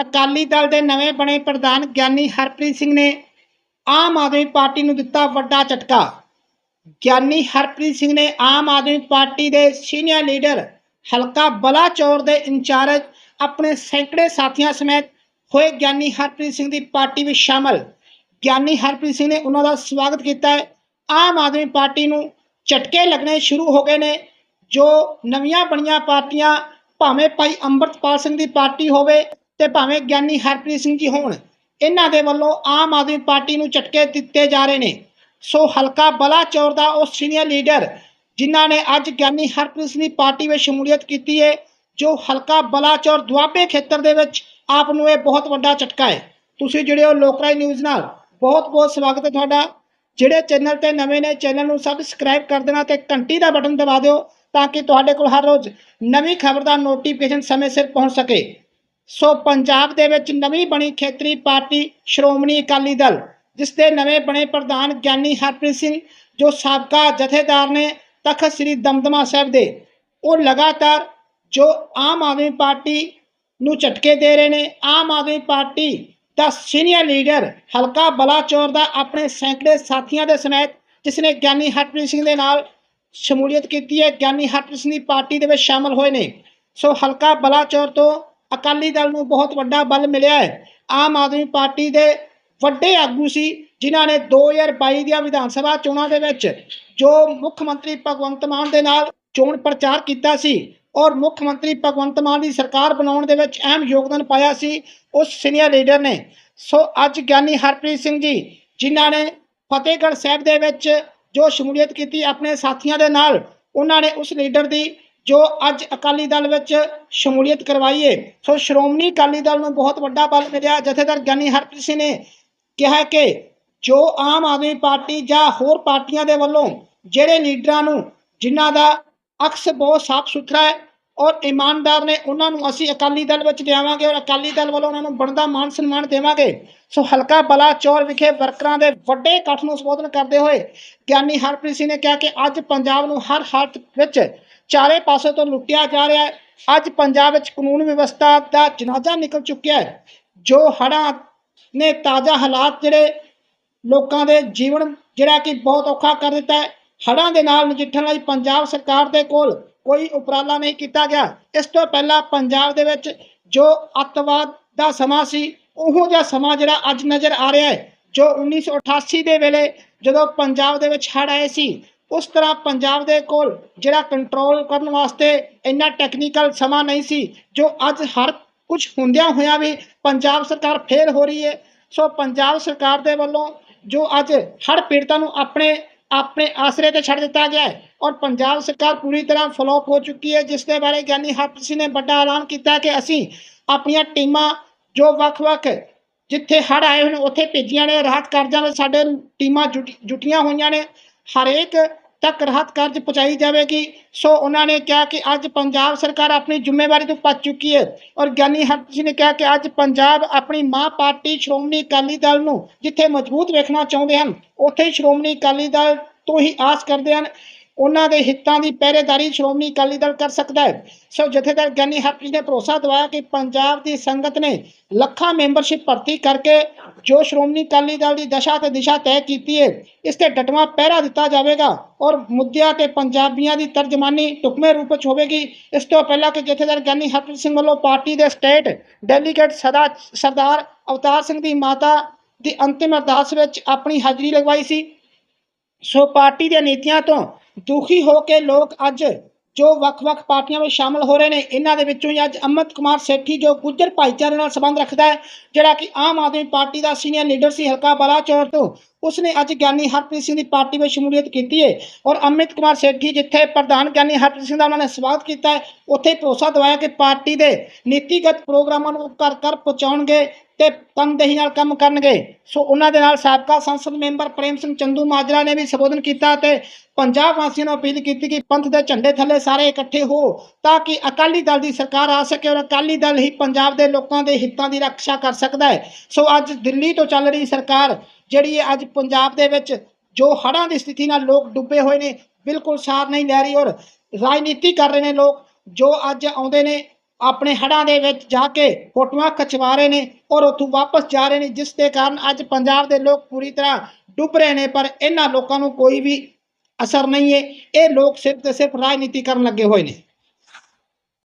ਅਕਾਲੀ ਦਲ ਦੇ ਨਵੇਂ ਬਣੇ ਪ੍ਰਧਾਨ ਗਿਆਨੀ ਹਰਪ੍ਰੀਤ ਸਿੰਘ ਨੇ ਆਮ ਆਦਮੀ ਪਾਰਟੀ ਨੂੰ ਦਿੱਤਾ ਵੱਡਾ ਝਟਕਾ। ਗਿਆਨੀ ਹਰਪ੍ਰੀਤ ਸਿੰਘ ਨੇ ਆਮ ਆਦਮੀ ਪਾਰਟੀ ਦੇ ਸੀਨੀਅਰ ਲੀਡਰ ਹਲਕਾ ਬਲਾਚੌਰ ਦੇ ਇੰਚਾਰਜ ਆਪਣੇ ਸੈਂਕੜੇ ਸਾਥੀਆਂ ਸਮੇਤ ਹੋਏ ਗਿਆਨੀ ਹਰਪ੍ਰੀਤ ਸਿੰਘ ਦੀ ਪਾਰਟੀ ਵਿੱਚ ਸ਼ਾਮਲ। ਗਿਆਨੀ ਹਰਪ੍ਰੀਤ ਸਿੰਘ ਨੇ ਉਹਨਾਂ ਦਾ ਸਵਾਗਤ ਕੀਤਾ ਹੈ। ਆਮ ਆਦਮੀ ਪਾਰਟੀ ਨੂੰ ਝਟਕੇ ਲੱਗਣੇ ਸ਼ੁਰੂ ਹੋ ਗਏ ਨੇ। ਜੋ ਨਵੀਆਂ ਬਣੀਆਂ ਪਾਰਟੀਆਂ, ਭਾਵੇਂ ਭਾਈ ਅੰਮ੍ਰਿਤਪਾਲ ਸਿੰਘ ਦੀ ਪਾਰਟੀ ਹੋਵੇ ਤੇ ਭਾਵੇਂ ਗਿਆਨੀ ਹਰਪ੍ਰੀਤ ਸਿੰਘ ਜੀ ਹੋਣ, ਇਹਨਾਂ ਦੇ ਵੱਲੋਂ ਆਮ ਆਦਮੀ ਪਾਰਟੀ ਨੂੰ ਝਟਕੇ ਦਿੱਤੇ ਜਾ ਰਹੇ ਨੇ। ਸੋ ਹਲਕਾ ਬਲਾਚੌਰ ਦਾ ਉਹ ਸੀਨੀਅਰ ਲੀਡਰ ਜਿਨ੍ਹਾਂ ਨੇ ਅੱਜ ਗਿਆਨੀ ਹਰਪ੍ਰੀਤ ਸਿੰਘ ਦੀ ਪਾਰਟੀ ਵਿੱਚ ਸ਼ਮੂਲੀਅਤ ਕੀਤੀ ਹੈ, ਜੋ ਹਲਕਾ ਬਲਾਚੌਰ ਦੁਆਬੇ ਖੇਤਰ ਦੇ ਵਿੱਚ ਆਪ ਨੂੰ ਇਹ ਬਹੁਤ ਵੱਡਾ ਝਟਕਾ ਹੈ। ਤੁਸੀਂ ਜਿਹੜੇ ਹੋ ਲੋਕਰਾਈ ਨਿਊਜ਼ ਨਾਲ। ਬਹੁਤ ਬਹੁਤ ਸਵਾਗਤ ਹੈ ਤੁਹਾਡਾ। ਜਿਹੜੇ ਚੈਨਲ ਤੇ ਨਵੇਂ ਨੇ, ਚੈਨਲ ਨੂੰ ਸਬਸਕ੍ਰਾਈਬ ਕਰ ਦੇਣਾ ਤੇ ਘੰਟੀ ਦਾ ਬਟਨ ਦਬਾ ਦਿਓ ਤਾਂ ਕਿ ਤੁਹਾਡੇ ਕੋਲ ਹਰ ਰੋਜ਼ ਨਵੀਂ ਖਬਰ ਦਾ ਨੋਟੀਫਿਕੇਸ਼ਨ ਸਮੇਂ ਸਿਰ ਪਹੁੰਚ ਸਕੇ। ਸੋ ਪੰਜਾਬ ਦੇ ਵਿੱਚ ਨਵੀਂ ਬਣੀ ਖੇਤਰੀ ਪਾਰਟੀ ਸ਼੍ਰੋਮਣੀ ਅਕਾਲੀ ਦਲ, ਜਿਸ ਦੇ ਨਵੇਂ ਬਣੇ ਪ੍ਰਧਾਨ ਗਿਆਨੀ ਹਰਪ੍ਰੀਤ ਸਿੰਘ, ਜੋ ਸਾਬਕਾ ਜਥੇਦਾਰ ਨੇ ਤਖਤ ਸ੍ਰੀ ਦਮਦਮਾ ਸਾਹਿਬ ਦੇ, ਉਹ ਲਗਾਤਾਰ ਜੋ ਆਮ ਆਦਮੀ ਪਾਰਟੀ ਨੂੰ ਝਟਕੇ ਦੇ ਰਹੇ ਨੇ, ਆਮ ਆਦਮੀ ਪਾਰਟੀ ਦਾ ਸੀਨੀਅਰ ਲੀਡਰ ਹਲਕਾ ਬਲਾਚੌਰ ਦਾ ਆਪਣੇ ਸੈਂਕੜੇ ਸਾਥੀਆਂ ਦੇ ਸਮੇਤ, ਜਿਸ ਨੇ ਗਿਆਨੀ ਹਰਪ੍ਰੀਤ ਸਿੰਘ ਦੇ ਨਾਲ ਸ਼ਮੂਲੀਅਤ ਕੀਤੀ ਹੈ, ਗਿਆਨੀ ਹਰਪ੍ਰੀਤ ਸਿੰਘ ਦੀ ਪਾਰਟੀ ਦੇ ਵਿੱਚ ਸ਼ਾਮਲ ਹੋਏ ਨੇ। ਸੋ ਹਲਕਾ ਬਲਾਚੌਰ ਤੋਂ ਅਕਾਲੀ ਦਲ ਨੂੰ ਬਹੁਤ ਵੱਡਾ ਬਲ ਮਿਲਿਆ ਹੈ। ਆਮ ਆਦਮੀ ਪਾਰਟੀ ਦੇ ਵੱਡੇ ਆਗੂ ਸੀ, ਜਿਨ੍ਹਾਂ ਨੇ 2022 ਦੀਆਂ ਵਿਧਾਨ ਸਭਾ ਚੋਣਾਂ ਦੇ ਵਿੱਚ ਜੋ ਮੁੱਖ ਮੰਤਰੀ ਭਗਵੰਤ ਮਾਨ ਦੇ ਨਾਲ ਚੋਣ ਪ੍ਰਚਾਰ ਕੀਤਾ ਸੀ ਔਰ ਮੁੱਖ ਮੰਤਰੀ ਭਗਵੰਤ ਮਾਨ ਦੀ ਸਰਕਾਰ ਬਣਾਉਣ ਦੇ ਵਿੱਚ ਅਹਿਮ ਯੋਗਦਾਨ ਪਾਇਆ ਸੀ, ਉਸ ਸੀਨੀਅਰ ਲੀਡਰ ਨੇ। ਸੋ ਅੱਜ ਗਿਆਨੀ ਹਰਪ੍ਰੀਤ ਸਿੰਘ ਜੀ, ਜਿਨ੍ਹਾਂ ਨੇ ਫਤਿਹਗੜ੍ਹ ਸਾਹਿਬ ਦੇ ਵਿੱਚ ਜੋ ਸ਼ਮੂਲੀਅਤ ਕੀਤੀ ਆਪਣੇ ਸਾਥੀਆਂ ਦੇ ਨਾਲ, ਉਹਨਾਂ ਨੇ ਉਸ ਲੀਡਰ ਦੀ ਜੋ ਅੱਜ ਅਕਾਲੀ ਦਲ ਵਿੱਚ ਸ਼ਮੂਲੀਅਤ ਕਰਵਾਈਏ, ਸੋ ਸ਼੍ਰੋਮਣੀ ਅਕਾਲੀ ਦਲ ਨੂੰ ਬਹੁਤ ਵੱਡਾ ਬਲ ਮਿਲਿਆ। ਜਥੇਦਾਰ ਗਿਆਨੀ ਹਰਪ੍ਰੀਤ ਸਿੰਘ ਨੇ ਕਿਹਾ ਕਿ ਜੋ ਆਮ ਆਦਮੀ ਪਾਰਟੀ ਜਾਂ ਹੋਰ ਪਾਰਟੀਆਂ ਦੇ ਵੱਲੋਂ ਜਿਹੜੇ ਲੀਡਰਾਂ ਨੂੰ, ਜਿਨ੍ਹਾਂ ਦਾ ਅਕਸ ਬਹੁਤ ਸਾਫ਼ ਸੁਥਰਾ ਹੈ ਔਰ ਇਮਾਨਦਾਰ ਨੇ, ਉਹਨਾਂ ਨੂੰ ਅਸੀਂ ਅਕਾਲੀ ਦਲ ਵਿੱਚ ਲਿਆਵਾਂਗੇ ਔਰ ਅਕਾਲੀ ਦਲ ਵੱਲੋਂ ਉਹਨਾਂ ਨੂੰ ਬਣਦਾ ਮਾਨ ਸਨਮਾਨ ਦੇਵਾਂਗੇ। ਸੋ ਹਲਕਾ ਬਲਾਚੌਰ ਵਿਖੇ ਵਰਕਰਾਂ ਦੇ ਵੱਡੇ ਇਕੱਠ ਨੂੰ ਸੰਬੋਧਨ ਕਰਦੇ ਹੋਏ ਗਿਆਨੀ ਹਰਪ੍ਰੀਤ ਸਿੰਘ ਨੇ ਕਿਹਾ ਕਿ ਅੱਜ ਪੰਜਾਬ ਨੂੰ ਹਰ ਹਾਲਤ ਵਿੱਚ ਚਾਰੇ ਪਾਸੇ ਤੋਂ ਲੁੱਟਿਆ ਜਾ ਰਿਹਾ ਹੈ। ਅੱਜ ਪੰਜਾਬ ਵਿੱਚ ਕਾਨੂੰਨ ਵਿਵਸਥਾ ਦਾ ਜਨਾਜ਼ਾ ਨਿਕਲ ਚੁੱਕਿਆ ਹੈ, ਜੋ ਹੜ੍ਹਾਂ ਨੇ ਤਾਜ਼ਾ ਹਾਲਾਤ ਜਿਹੜੇ ਲੋਕਾਂ ਦੇ ਜੀਵਨ ਜਿਹੜਾ ਕਿ ਬਹੁਤ ਔਖਾ ਕਰ ਦਿੱਤਾ ਹੈ। ਹੜ੍ਹਾਂ ਦੇ ਨਾਲ ਨਜਿੱਠਣ ਲਈ ਪੰਜਾਬ ਸਰਕਾਰ ਦੇ ਕੋਲ ਕੋਈ ਉਪਰਾਲਾ ਨਹੀਂ ਕੀਤਾ ਗਿਆ। ਇਸ ਤੋਂ ਪਹਿਲਾਂ ਪੰਜਾਬ ਦੇ ਵਿੱਚ ਜੋ ਅੱਤਵਾਦ ਦਾ ਸਮਾਂ ਸੀ, ਉਹੋ ਜਿਹਾ ਸਮਾਂ ਜਿਹੜਾ ਅੱਜ ਨਜ਼ਰ ਆ ਰਿਹਾ ਹੈ, ਜੋ 1988 ਦੇ ਵੇਲੇ ਜਦੋਂ ਪੰਜਾਬ ਦੇ ਵਿੱਚ ਹੜ੍ਹ ਆਏ ਸੀ ਉਸ ਤਰ੍ਹਾਂ ਪੰਜਾਬ ਦੇ ਕੋਲ ਜਿਹੜਾ ਕੰਟਰੋਲ ਕਰਨ ਵਾਸਤੇ ਇੰਨਾ ਟੈਕਨੀਕਲ ਸਮਾਂ ਨਹੀਂ ਸੀ, ਜੋ ਅੱਜ ਹਰ ਕੁਝ ਹੁੰਦਿਆਂ ਹੋਇਆਂ ਵੀ ਪੰਜਾਬ ਸਰਕਾਰ ਫੇਲ ਹੋ ਰਹੀ ਹੈ। ਸੋ ਪੰਜਾਬ ਸਰਕਾਰ ਦੇ ਵੱਲੋਂ ਜੋ ਅੱਜ ਹੜ੍ਹ ਪੀੜਤਾਂ ਨੂੰ ਆਪਣੇ ਆਪਣੇ ਆਸਰੇ ਤੇ ਛੱਡ ਦਿੱਤਾ ਗਿਆ ਹੈ ਔਰ ਪੰਜਾਬ ਸਰਕਾਰ ਪੂਰੀ ਤਰ੍ਹਾਂ ਫਲੋਪ ਹੋ ਚੁੱਕੀ ਹੈ, ਜਿਸ ਦੇ ਬਾਰੇ ਗਿਆਨੀ ਹਰਪ੍ਰੀਤ ਸਿੰਘ ਨੇ ਵੱਡਾ ਐਲਾਨ ਕੀਤਾ ਕਿ ਅਸੀਂ ਆਪਣੀਆਂ ਟੀਮਾਂ ਜੋ ਵੱਖ-ਵੱਖ ਜਿੱਥੇ ਹੜ੍ਹ ਆਏ ਹੋਣ ਉੱਥੇ ਭੇਜੀਆਂ ਨੇ, ਰਾਹਤ ਕਾਰਜਾਂ ਵਿੱਚ ਸਾਡੇ ਟੀਮਾਂ ਜੁਟੀ- ਜੁਟੀਆਂ ਹੋਈਆਂ ਨੇ। ਹਰੇਕ ਤੱਕ ਰਾਹਤ ਕਾਰਜ ਪਹੁੰਚਾਈ ਜਾਵੇਗੀ। ਸੋ ਉਹਨਾਂ ਨੇ ਕਿਹਾ ਕਿ ਅੱਜ ਪੰਜਾਬ ਸਰਕਾਰ ਆਪਣੀ ਜ਼ਿੰਮੇਵਾਰੀ ਤੋਂ ਭੱਜ ਚੁੱਕੀ ਹੈ ਔਰ ਗਿਆਨੀ ਹਰਪ੍ਰੀਤ ਜੀ ਨੇ ਕਿਹਾ ਕਿ ਅੱਜ ਪੰਜਾਬ ਆਪਣੀ ਮਾਂ ਪਾਰਟੀ ਸ਼੍ਰੋਮਣੀ ਅਕਾਲੀ ਦਲ ਨੂੰ ਜਿੱਥੇ ਮਜ਼ਬੂਤ ਵੇਖਣਾ ਚਾਹੁੰਦੇ ਹਨ, ਉੱਥੇ ਹੀ ਸ਼੍ਰੋਮਣੀ ਅਕਾਲੀ ਦਲ ਤੋਂ ਹੀ ਆਸ ਕਰਦੇ ਹਨ। ਉਹਨਾਂ ਦੇ ਹਿੱਤਾਂ ਦੀ ਪਹਿਰੇਦਾਰੀ ਸ਼੍ਰੋਮਣੀ ਅਕਾਲੀ ਦਲ ਕਰ ਸਕਦਾ ਹੈ। ਸੋ ਜਥੇਦਾਰ ਗਿਆਨੀ ਹਰਪ੍ਰੀਤ ਨੇ ਭਰੋਸਾ ਦਿਵਾਇਆ ਕਿ ਪੰਜਾਬ ਦੀ ਸੰਗਤ ਨੇ ਲੱਖਾਂ ਮੈਂਬਰਸ਼ਿਪ ਭਰਤੀ ਕਰਕੇ ਜੋ ਸ਼੍ਰੋਮਣੀ ਅਕਾਲੀ ਦਲ ਦੀ ਦਸ਼ਾ ਤੇ ਦਿਸ਼ਾ ਤੈਅ ਕੀਤੀ ਹੈ, ਇਸ ਤੇ ਡਟਵਾ ਪਹਿਰਾ ਦਿੱਤਾ ਜਾਵੇਗਾ ਔਰ ਮੁੱਦਿਆਂ ਤੇ ਪੰਜਾਬੀਆਂ ਦੀ ਤਰਜਮਾਨੀ ਟੁਕਮੇ ਰੂਪ ਵਿੱਚ ਹੋਵੇਗੀ। ਇਸ ਤੋਂ ਪਹਿਲਾਂ ਕਿ ਜਥੇਦਾਰ ਗਿਆਨੀ ਹਰਪ੍ਰੀਤ ਸਿੰਘ ਵੱਲੋਂ ਪਾਰਟੀ ਦੇ ਸਟੇਟ ਡੈਲੀਗੇਟ ਸਦਾ ਸਰਦਾਰ ਅਵਤਾਰ ਸਿੰਘ ਦੀ ਮਾਤਾ ਦੀ ਅੰਤਿਮ ਅਰਦਾਸ ਵਿੱਚ ਆਪਣੀ ਹਾਜ਼ਰੀ ਲਗਵਾਈ ਸੀ। ਸੋ ਪਾਰਟੀ ਦੇ ਨੀਤੀਆਂ ਤੋਂ ਦੁਖੀ ਹੋ ਕੇ ਲੋਕ ਅੱਜ ਜੋ ਵੱਖ-ਵੱਖ ਪਾਰਟੀਆਂ ਵਿੱਚ ਸ਼ਾਮਲ ਹੋ ਰਹੇ ਨੇ, ਇਹਨਾਂ ਦੇ ਵਿੱਚੋਂ ਹੀ ਅੱਜ ਅਮਿਤ ਕੁਮਾਰ ਸੇਠੀ ਜੋ ਗੁੱਜਰ ਭਾਈਚਾਰੇ ਨਾਲ ਸੰਬੰਧ ਰੱਖਦਾ ਹੈ, ਜਿਹੜਾ ਕਿ ਆਮ ਆਦਮੀ ਪਾਰਟੀ ਦਾ ਸੀਨੀਅਰ ਲੀਡਰ ਸੀ ਹਲਕਾ ਬਲਾਚੌਰ ਤੋਂ। ਉਸਨੇ ਅੱਜ ਗਿਆਨੀ ਹਰਪ੍ਰੀਤ ਸਿੰਘ ਦੀ ਪਾਰਟੀ ਵਿੱਚ ਸ਼ਮੂਲੀਅਤ ਕੀਤੀ ਹੈ ਔਰ ਅਮਿਤ ਕੁਮਾਰ ਸੇਠੀ ਜਿੱਥੇ ਪ੍ਰਧਾਨ ਗਿਆਨੀ ਹਰਪ੍ਰੀਤ ਸਿੰਘ ਦਾ ਉਹਨਾਂ ਨੇ ਸਵਾਗਤ ਕੀਤਾ ਉੱਥੇ ਭਰੋਸਾ ਦਵਾਇਆ ਕਿ ਪਾਰਟੀ ਦੇ ਨੀਤੀਗਤ ਪ੍ਰੋਗਰਾਮਾਂ ਨੂੰ ਘਰ ਘਰ ਪਹੁੰਚਾਉਣਗੇ ਤੇ ਤਨਦੇਹੀ ਨਾਲ ਕੰਮ ਕਰਨਗੇ। ਸੋ ਉਹਨਾਂ ਦੇ ਨਾਲ ਸਾਬਕਾ ਸੰਸਦ ਮੈਂਬਰ ਪ੍ਰੇਮ ਸਿੰਘ ਚੰਦੂ ਮਾਜਰਾ ਨੇ ਵੀ ਸੰਬੋਧਨ ਕੀਤਾ ਤੇ ਪੰਜਾਬ ਵਾਸੀਆਂ ਨੂੰ ਅਪੀਲ ਕੀਤੀ ਕਿ ਪੰਥ ਦੇ ਝੰਡੇ ਥੱਲੇ ਸਾਰੇ ਇਕੱਠੇ ਹੋ ਤਾਂ ਕਿ ਅਕਾਲੀ ਦਲ ਦੀ ਸਰਕਾਰ ਆ ਸਕੇ ਔਰ ਅਕਾਲੀ ਦਲ ਹੀ ਪੰਜਾਬ ਦੇ ਲੋਕਾਂ ਦੇ ਹਿੱਤਾਂ ਦੀ ਰੱਖਿਆ ਕਰ ਸਕਦਾ ਹੈ। ਸੋ ਅੱਜ ਦਿੱਲੀ ਤੋਂ ਚੱਲ ਰਹੀ ਸਰਕਾਰ ਜਿਹੜੀ ਅੱਜ ਪੰਜਾਬ ਦੇ ਵਿੱਚ ਜੋ ਹੜ੍ਹਾਂ ਦੀ ਸਥਿਤੀ ਨਾਲ ਲੋਕ ਡੁੱਬੇ ਹੋਏ ਨੇ, ਬਿਲਕੁਲ ਸਾਰ ਨਹੀਂ ਲੈ ਰਹੀ ਔਰ ਰਾਜਨੀਤੀ ਕਰ ਰਹੇ ਨੇ ਲੋਕ, ਜੋ ਅੱਜ ਆਉਂਦੇ ਨੇ ਆਪਣੇ ਹੜ੍ਹਾਂ ਦੇ ਵਿੱਚ ਜਾ ਕੇ ਫੋਟੋਆਂ ਖਿਚਵਾ ਰਹੇ ਨੇ ਔਰ ਉੱਥੋਂ ਵਾਪਸ ਜਾ ਰਹੇ ਨੇ, ਜਿਸ ਦੇ ਕਾਰਨ ਅੱਜ ਪੰਜਾਬ ਦੇ ਲੋਕ ਪੂਰੀ ਤਰ੍ਹਾਂ ਡੁੱਬ ਰਹੇ ਨੇ, ਪਰ ਇਹਨਾਂ ਲੋਕਾਂ ਨੂੰ ਕੋਈ ਵੀ ਅਸਰ ਨਹੀਂ ਹੈ। ਇਹ ਲੋਕ ਸਿਰਫ ਤੇ ਸਿਰਫ ਰਾਜਨੀਤੀ ਕਰਨ ਲੱਗੇ ਹੋਏ ਨੇ।